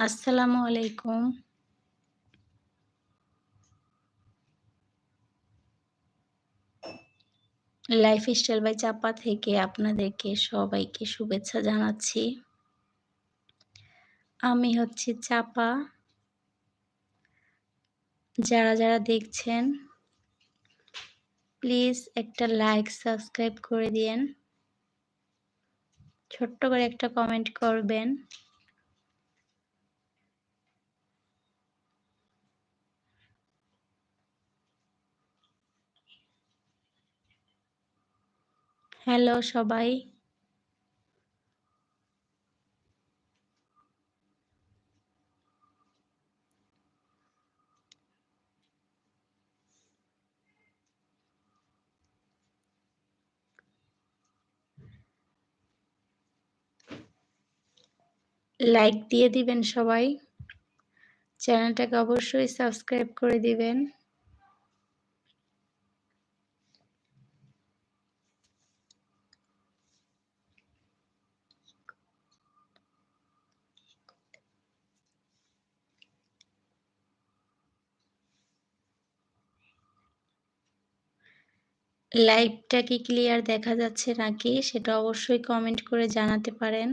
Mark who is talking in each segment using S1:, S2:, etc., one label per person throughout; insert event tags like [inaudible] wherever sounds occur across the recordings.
S1: আসসালামু আলাইকুম। Life style by চাপা থেকে আপনাদেরকে সবাইকে শুভেচ্ছা জানাচ্ছি। আমি হচ্ছি চাপা। যারা, যারা দেখছেন প্লিজ একটা লাইক, সাবস্ক্রাইব করে দিয়েন। ছোট্ট করে একটা কমেন্ট করবেন। হ্যালো সবাই। লাইক দিয়ে দিবেন সবাই। চ্যানেলটাকে অবশ্যই সাবস্ক্রাইব করে দিবেন। লাইভটা কি ক্লিয়ার দেখা যাচ্ছে নাকি সেটা অবশ্যই কমেন্ট করে জানাতে পারেন।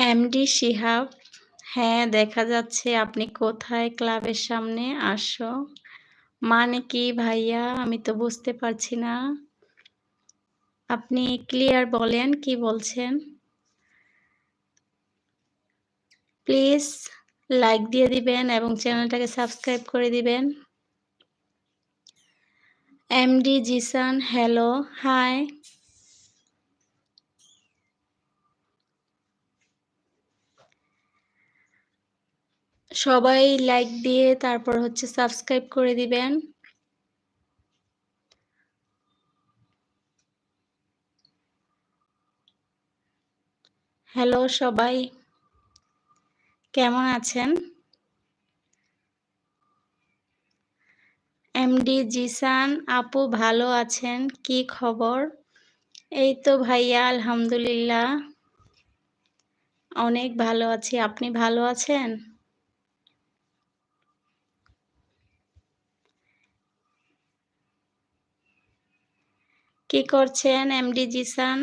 S1: এমডি শিহাব হ্যাঁ দেখা যাচ্ছে আপনি কোথায় ক্লাবের সামনে আসো। মানে কি ভাইয়া? আমি তো বুঝতে পারছি না। আপনি ক্লিয়ার বলেন, কি বলছেন? প্লিজ লাইক দিয়ে দিবেন এবং চ্যানেলটাকে সাবস্ক্রাইব করে দিবেন। MD Zishan, hello, hi. সবাই লাইক দিয়ে তারপর হচ্ছে সাবস্ক্রাইব করে দিবেন। হ্যালো সবাই, কেমন আছেন? এমডি জিসান, আপু ভালো আছেন? কি খবর? এই তো ভাইয়া, আলহামদুলিল্লাহ। অনেক ভালো আছি, আপনি ভালো আছেন? কি করছেন এমডি জিসান?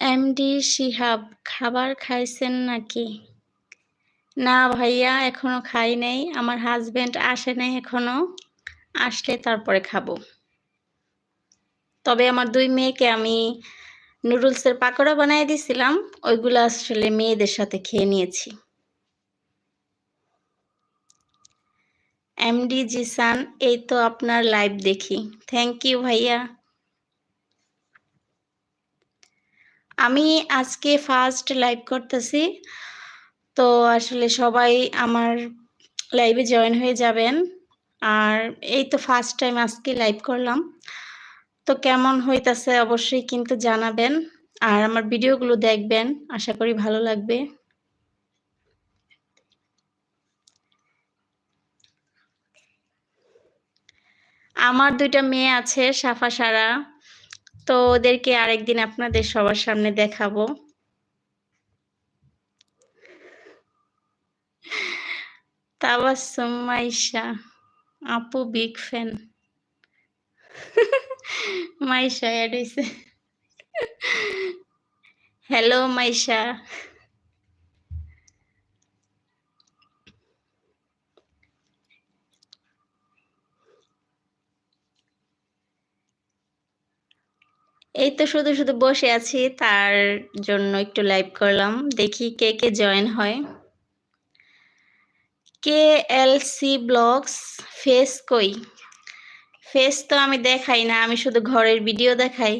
S1: এমডি শিহাব, খাবার খাইছেন নাকি? না ভাইয়া, এখনও খাই নাই। আমার হাজবেন্ড আসে নাই এখনও। আসলে তারপরে খাব। তবে আমার দুই মেয়েকে আমি নুডলসের পাকোড়া বানিয়ে দিছিলাম। ওইগুলো আসলে মেয়েদের সাথে খেয়ে নিয়েছি। এমডি জিসান, এই তো আপনার লাইভ দেখি। থ্যাংক ইউ ভাইয়া। আমি আজকে ফার্স্ট লাইভ করতেছি। তো আসলে সবাই আমার লাইভে জয়েন হয়ে যাবেন। আর এই তো ফার্স্ট টাইম আজকে লাইভ করলাম। তো কেমন হইতাছে অবশ্যই কিন্তু জানাবেন। আর আমার ভিডিওগুলো দেখবেন, আশা করি ভালো লাগবে। আমার দুইটা মেয়ে আছে, সাফা, সারা। তো ওদেরকে আরেকদিন আপনাদের সবার সামনে দেখাবো। তাবাসুম মাইশা, আপু বিগ ফ্যান [laughs] মাইশা অ্যাড হয়েছে হ্যালো মাইশা। এই তো শুধু শুধু বসে আছি, তার জন্য একটু লাইভ করলাম। দেখি কে কে জয়েন হয়। K L C blogs, face কই? ফেস তো আমি দেখাই না, আমি শুধু ঘরের ভিডিও দেখাই।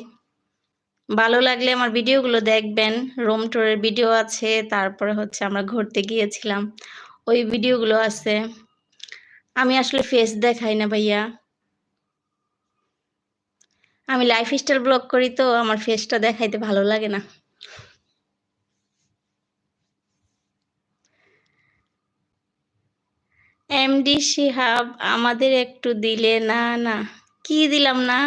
S1: ভালো লাগলে আমার ভিডিওগুলো দেখবেন রোম টুরের ভিডিও আছে, তারপরে হচ্ছে আমরা ঘুরতে গিয়েছিলাম, ওই ভিডিওগুলো আছে। আমি আসলে ফেস দেখাই না ভাইয়া। আমি লাইফ স্টাইল ব্লগ করি তো, আমার ফেসটা দেখাইতে ভালো লাগে না। এমডি শিহাব আমাদের একটু দিলে, না না। কি দিলাম না?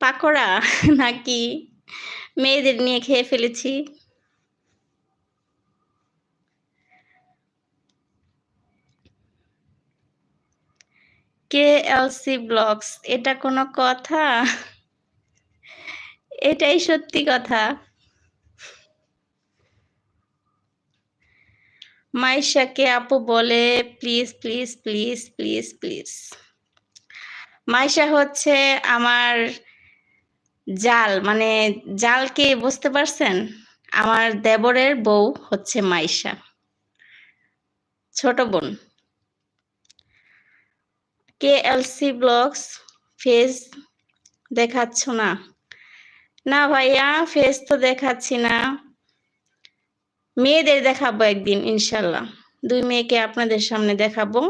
S1: পাকোড়া [laughs] নাকি? মেয়েদের নিয়ে খেয়ে ফেলেছি। কে এলসি ব্লগস এটা কোনো কথা? এটাই সত্যি কথা। মাইশাকে আপু বলে, please please please please please. Maisha হচ্ছে আমার জাল মানে জালকে বুঝতে পারছেন? আমার দেবরের বউ হচ্ছে মাইশা, ছোট বোন। কে এলসি ব্লগস, ফেস দেখাচ্ছ না? না ভাইয়া, ফেস তো দেখাচ্ছি না। মেয়েদের দেখাবো একদিন, ইনশাল্লাহ। দুই মেয়েকে আপনাদের সামনে দেখাবো।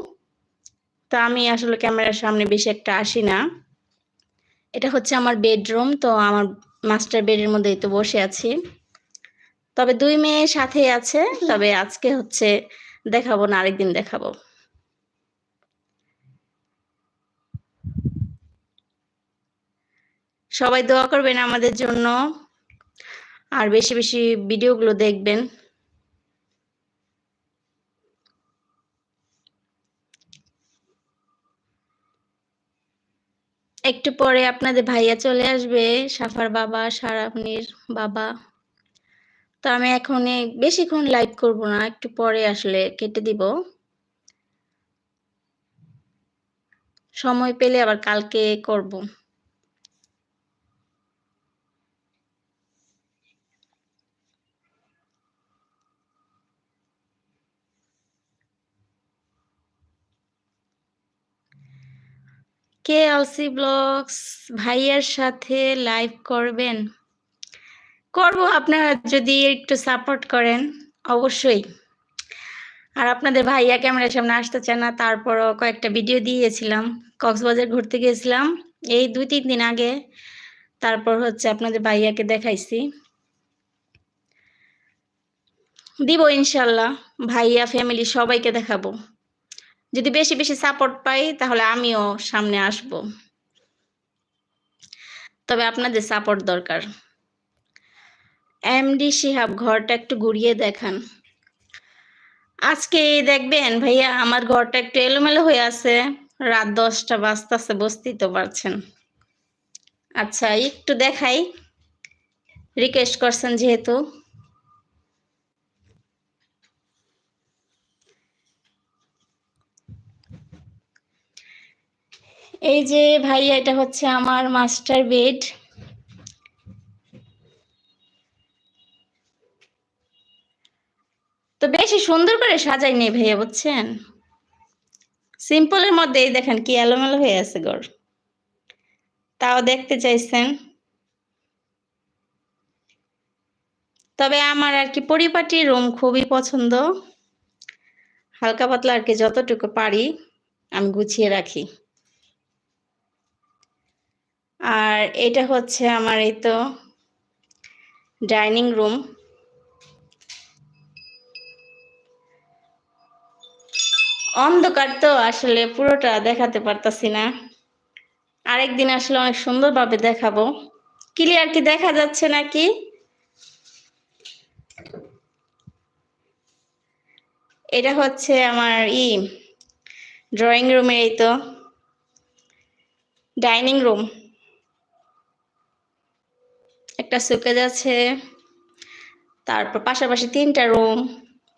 S1: তো আমি আসলে ক্যামেরার সামনে বেশি একটা আসি না। এটা হচ্ছে আমার বেডরুম, তো আমার মাস্টার বেডের মধ্যেই তো বসে আছি। তবে দুই মেয়ে সাথে আছে, তবে আজকে হচ্ছে দেখাবো না, আরেকদিন দেখাবো। সবাই দোয়া করবেন আমাদের জন্য, আর বেশি বেশি ভিডিওগুলো দেখবেন। একটু পরে আপনাদের ভাইয়া চলে আসবে, সাফার বাবা সারাফনির বাবা। তো আমি এখন বেশিক্ষণ লাইভ করব না, একটু পরে আসলে কেটে দিব। সময় পেলে আবার কালকে করব। কে অলসি ব্লগস ভাইয়ার সাথে লাইভ করবেন? করব, আপনারা যদি একটু সাপোর্ট করেন, অবশ্যই। আর আপনাদের ভাইয়া ক্যামেরার সামনে আসতে চান না, তারপরও কয়েকটা ভিডিও দিয়েছিলাম। কক্সবাজার ঘুরতে গিয়েছিলাম এই দুই তিন দিন আগে। তারপর হচ্ছে আপনাদের ভাইয়াকে দেখাইছি। দিব ইনশাল্লাহ, ভাইয়া ফ্যামিলি সবাইকে দেখাবো। যদি বেশি বেশি সাপোর্ট পাই, তাহলে আমিও সামনে আসব। তবে আপনাদের সাপোর্ট দরকার। এমডি শিহাব ঘরটা একটু ঘুরিয়ে দেখান। আজকে দেখবেন ভাইয়া, আমার ঘরটা একটু এলোমেলো হয়ে আছে। রাত দশটা বাজতেছে, বসতেই তো পারছেন। আচ্ছা একটু দেখাই। রিকোয়েস্ট করছেন যেহেতু। এই যে ভাইয়া, এটা হচ্ছে আমার মাস্টার বেড তো বেশি সুন্দর করে সাজাই নেই ভাইয়া, বুঝছেন? সিম্পলের মধ্যে এই দেখেন কি এলোমেলো হয়ে আছে গড় তাও দেখতে চাইছেন। তবে আমার আর কি পরিপাটি রুম খুবই পছন্দ। হালকা পাতলা আর কি যতটুকু পারি আমি গুছিয়ে রাখি। আর এটা হচ্ছে আমার এই তো ডাইনিং রুম। অন্ধকার তো আসলে পুরোটা দেখাতে পারতাছি না। আরেকদিন আসলে অনেক সুন্দরভাবে দেখাবো। ক্লিয়ার কি দেখা যাচ্ছে নাকি? এটা হচ্ছে আমার ই ড্রয়িং রুমের এই তো ডাইনিং রুম। একটা সুকেজ আছে, তারপর পাশাপাশি তিনটা রুম,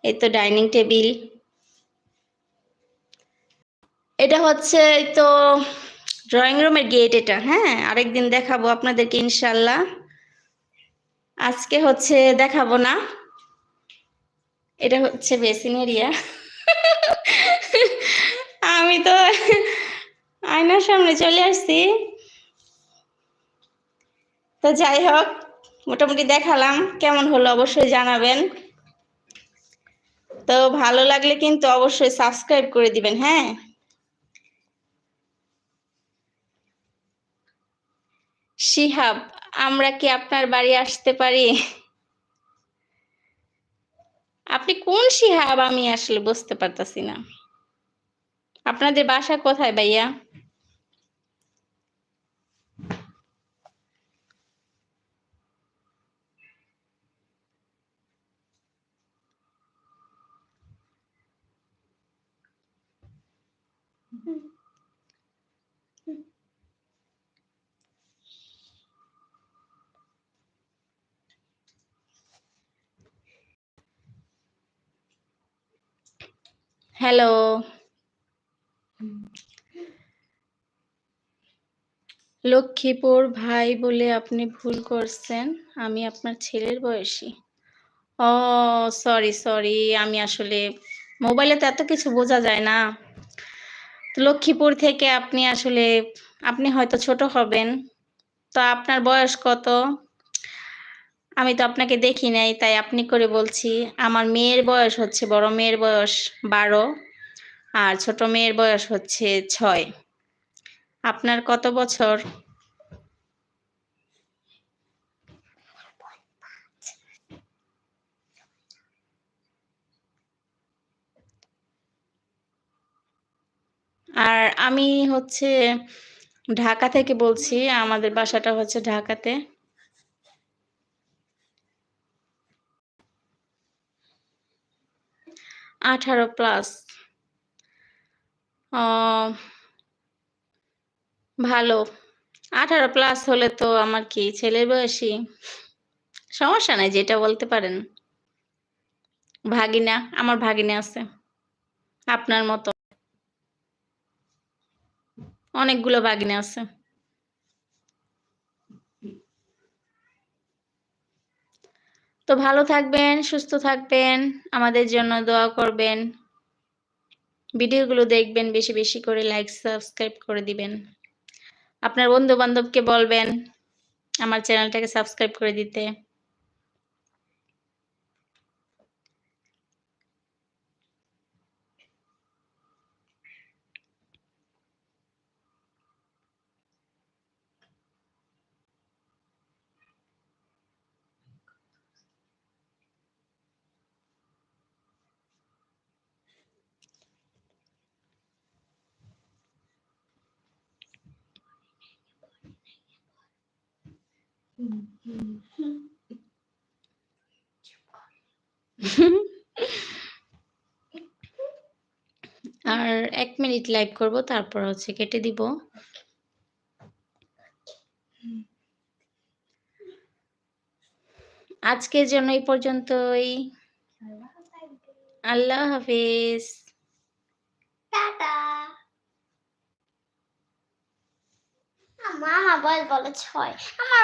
S1: এই তো ডাইনিং টেবিল। এটা হচ্ছে এই তো ড্রয়িং রুমের গেট এটা হ্যাঁ? আরেকদিন দেখাবো আপনাদেরকে ইনশাল্লাহ। আজকে হচ্ছে দেখাবো না। এটা হচ্ছে বেসিন এরিয়া। আমি তো আয়নার সামনে চলে আসছি। তো যাই হোক মোটামুটি দেখালাম, কেমন হলো অবশ্যই জানাবেন। তো ভালো লাগলে কিন্তু অবশ্যই সাবস্ক্রাইব করে দিবেন হ্যাঁ? শিহাব, আমরা কি আপনার বাড়ি আসতে পারি? আপনি কোন শিহাব আমি আসলে বুঝতে পারতাছি না। আপনাদের বাসা কোথায় ভাইয়া? হ্যালো। লক্ষ্মীপুর ভাই বলে আপনি ভুল করছেন, আমি আপনার ছেলের বয়সী। ও সরি সরি আমি আসলে মোবাইলে তো এত কিছু বোঝা যায় না। লক্ষ্মীপুর থেকে আপনি আসলে, আপনি হয়তো ছোট হবেন, তো আপনার বয়স কত? আমি তো আপনাকে দেখি নাই, তাই আপনি করে বলছি, আমার মেয়ের বয়স হচ্ছে, বড় মেয়ের বয়স বারো আর ছোট মেয়ের বয়স হচ্ছে ছয়। আপনার কত বছর? আর আমি হচ্ছে ঢাকা থেকে বলছি, আমাদের বাসাটা হচ্ছে ঢাকাতে। আঠারো প্লাস ভালো। আঠারো প্লাস হলে তো আমার কি, ছেলের বয়সী? সমস্যা নাই, যেটা বলতে পারেন। ভাগিনা, আমার ভাগিনা আছে। আপনার মতো। অনেকগুলো ভাগিনা আছে। তো ভালো থাকবেন, সুস্থ থাকবেন, আমাদের জন্য দোয়া করবেন। ভিডিওগুলো দেখবেন, বেশি বেশি করে লাইক সাবস্ক্রাইব করে দিবেন। আপনার বন্ধু বান্ধবকে বলবেন, আমার চ্যানেলটাকে সাবস্ক্রাইব করে দিতে। [laughs] আর এক মিনিট লাইভ করব, তারপর হচ্ছে কেটে দিব। আজকের জন্য এই পর্যন্তই। আল্লাহ হাফিজ।
S2: টাটা। মামা বল, বলো ছয়। আমার